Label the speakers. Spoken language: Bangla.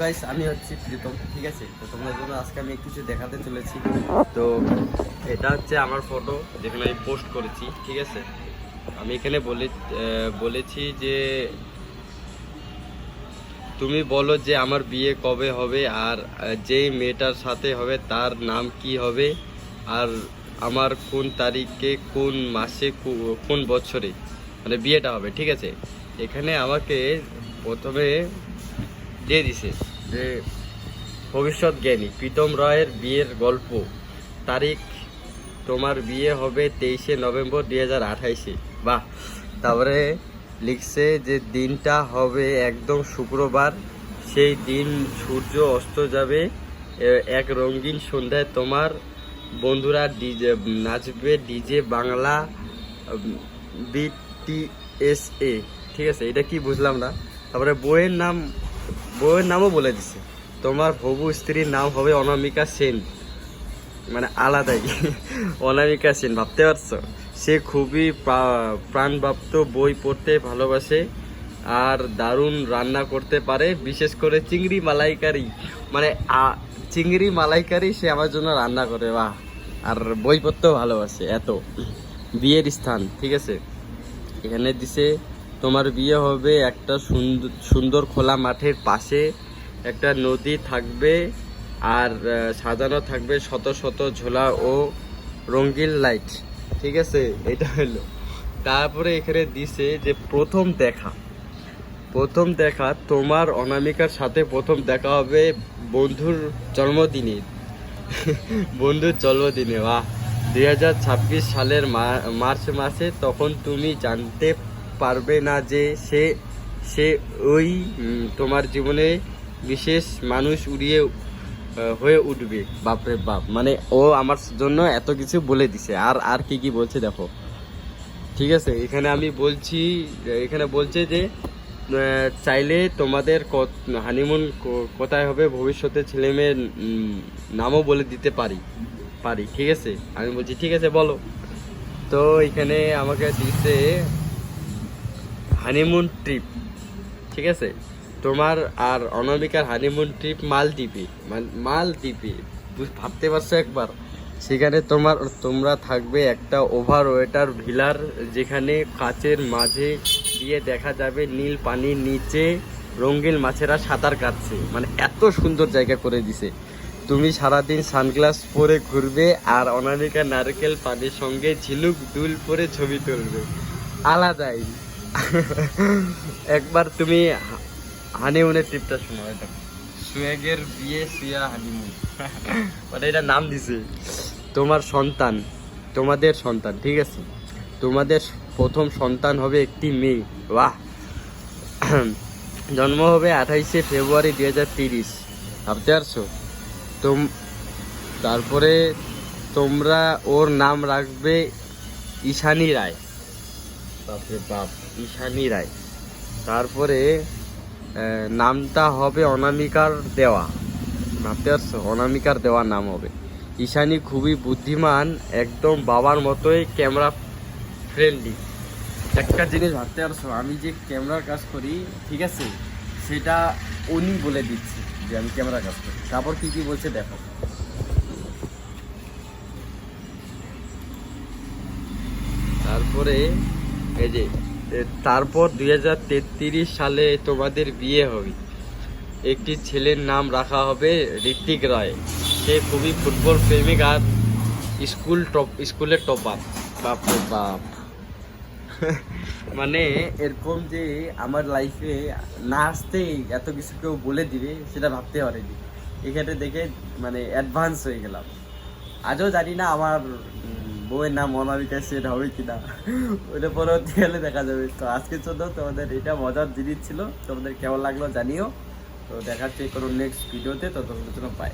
Speaker 1: গাইস আমি হচ্ছি প্রীতম, ঠিক আছে? তো তোমাদের জন্য আজকে আমি কিছু দেখাতে চলেছি। তো এটা হচ্ছে আমার ফটো যেখানে আমি পোস্ট করেছি, ঠিক আছে? আমি এখানে বলে বলেছি যে তুমি বলো যে আমার বিয়ে কবে হবে আর যেই মেয়েটার সাথে হবে তার নাম কি হবে আর আমার কোন তারিখে, কোন মাসে কোন বছরে মানে বিয়েটা হবে, ঠিক আছে? এখানে আমাকে প্রথমে দিয়ে দিছে। যে ভবিষ্যৎ জ্ঞানী, প্রীতম রায়ের বিয়ের গল্প। তারিখ, তোমার বিয়ে হবে তেইশে নভেম্বর দুই হাজার আঠাইশে। বাহ! তারপরে লিখছে যে দিনটা হবে একদম শুক্রবার। সেই দিন সূর্য অস্ত যাবে এক রঙিন সন্ধ্যায় তোমার বন্ধুরা ডিজে, নাচবে ডিজে বাংলা বিটিএসএ ঠিক আছে, এটা কি বুঝলাম না? তারপরে বইয়ের নাম বইয়ের নামও বলে দিছে। তোমার হবু স্ত্রীর নাম হবে অনামিকা সেন। মানে আলাদাই। অনামিকা সেন, ভাবতে পারছ? সে খুবই প্রা- প্রাণবাপ্ত বই পড়তে ভালোবাসে আর দারুণ রান্না করতে পারে, বিশেষ করে চিংড়ি মালাইকারি। মানে চিংড়ি মালাইকারি সে আমার জন্য রান্না করে, বাহ। আর বই পড়তেও ভালোবাসে, এত। বিয়ের স্থান, ঠিক আছে? এখানে দিছে তোমার বিয়ে হবে একটা সুন্দর সুন্দর খোলা মাঠের পাশে। একটা নদী থাকবে আর সাজানো থাকবে শত শত ঝোলা ও রঙিন লাইট। ঠিক আছে? এটা হলো। তারপরে এখানে দিছে যে প্রথম দেখা। প্রথম দেখা তোমার অনামিকার সাথে প্রথম দেখা হবে বন্ধুর জন্মদিনে। বন্ধুর জন্মদিনে, বাহ। দুই সালের মার্চ মাসে তখন তুমি জানতে পারবে না যে সে সে ওই তোমার জীবনে বিশেষ মানুষ উড়িয়ে হয়ে উঠবে। বাপরে বাপ। মানে ও আমার জন্য এত কিছু বলে দিছে। আর আর কি কি বলছে দেখো। ঠিক আছে? এখানে আমি বলছি, এখানে বলছে যে চাইলে তোমাদের হানিমুন কোথায় হবে? ভবিষ্যতে ছেলে মেয়ের নামও বলে দিতে পারি পারি। ঠিক আছে? আমি বলছি, ঠিক আছে, বলো। তো এখানে আমাকে দিচ্ছে হানিমুন ট্রিপ ঠিক আছে? তোমার আর অনামিকার হানিমুন ট্রিপ মালদ্বীপে মালদ্বীপে ভাবতে পারছ একবার? সেখানে তোমার, তোমরা থাকবে একটা ওভার ওয়েটার ভিলার যেখানে কাচের মাঝে দিয়ে দেখা যাবে নীল পানির নিচে রঙিন মাছেরা সাঁতার কাটছে। মানে এত সুন্দর জায়গা করে দিছে। তুমি সারাদিন সানগ্লাস পরে ঘুরবে আর অনামিকা নারকেল পানির সঙ্গে ঝিনুক দুল পরে ছবি তুলবে। আলাদাই। একবার তুমি হানিমুনের ট্রিপটা শোনো, এটা সুয়েগের বিয়ে, সিয়া হানিমুন মানে এটা নাম দিছে, তোমার সন্তান, তোমাদের সন্তান, ঠিক আছে? তোমাদের প্রথম সন্তান হবে একটি মেয়ে, বাহ! জন্ম হবে আঠাইশে ফেব্রুয়ারি দুই হাজার তিরিশ, ভাবতে পারছ? তোম, তারপরে তোমরা ওর নাম রাখবে ঈশানী রায়। বাপরে বাপ, ঈশানী রায়। তারপরে নামটা হবে অনামিকার দেওয়া। ভাবতে পারছ? অনামিকার দেওয়া নাম হবে। ঈশানী খুবই বুদ্ধিমান, একদম বাবার মতোই ক্যামেরা ফ্রেন্ডলি একটা জিনিস ভাবতে পারছ? আমি যে ক্যামেরার কাজ করি, ঠিক আছে? সেটা উনি বলে দিচ্ছে যে আমি ক্যামেরা কাজ করি। তারপর কি কি বলছে দেখো। তারপরে এই যে তারপর দু হাজার তেত্রিশ সালে তোমাদের বিয়ে হবে। একটি ছেলের নাম রাখা হবে ঋত্বিক রায়। সে খুবই ফুটবল প্রেমিক আর স্কুল টপ, স্কুলের টপার। বাপ বাপ। মানে এরকম যে আমার লাইফে না আসতেই এত কিছু কেউ বলে দিবে, সেটা ভাবতে পারিনি। এখানে দেখে মানে অ্যাডভান্স হয়ে গেলাম। আজও জানি না আমার উম, না নাম অনামিকা সেট হবে কিনা? ওটা পরবর্তী দেখা যাবে। তো আজকে জন্য তোমাদের এটা মজার জিনিস ছিল। তোমাদের কেমন লাগল জানিও। তো দেখাচ্ছি কোনো নেক্সট ভিডিওতে তো তোমাদের জন্য পাই